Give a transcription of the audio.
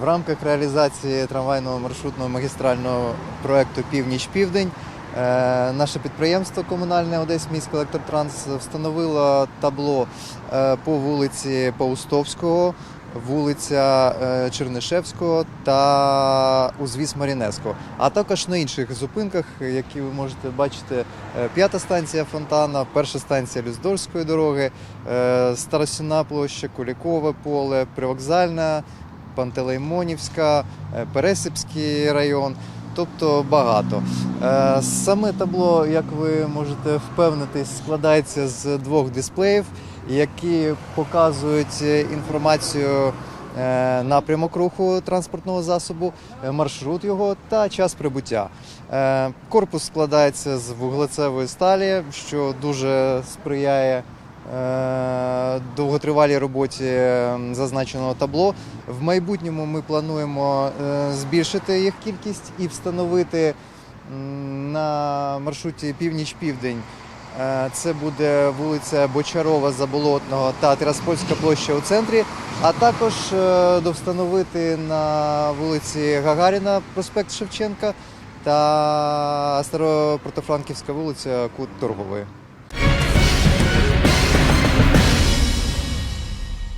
В рамках реалізації трамвайного маршрутного магістрального проекту Північ-Південь е, наше підприємство комунальне Одесь міський електротранс встановило табло е, по вулиці Паустовського, вулиця е, Чернишевського та узвіз Марінеско, а також на інших зупинках, які ви можете бачити, п'ята станція Фонтана, перша станція Люздорської дороги, Старосіна площа, Кулікове поле, Привокзальна. Пантелеймонівська, е, Пересипський район, тобто багато. Е, Саме табло, як ви можете впевнитись, складається з двох дисплеїв, які показують інформацію. е, Напрямок руху транспортного засобу, маршрут його та час прибуття. Корпус складається з вуглецевої сталі, що дуже сприяє довготривалій роботі е, зазначеного табло. В майбутньому ми плануємо е, збільшити їх кількість і встановити на маршруті північ-південь. Е, Це буде вулиця Бочарова, Заболотного та Тираспольська площа у центрі, а також е, довстановити на вулиці Гагаріна, проспект Шевченка та Старопротофранківська вулиця Кут Торгової.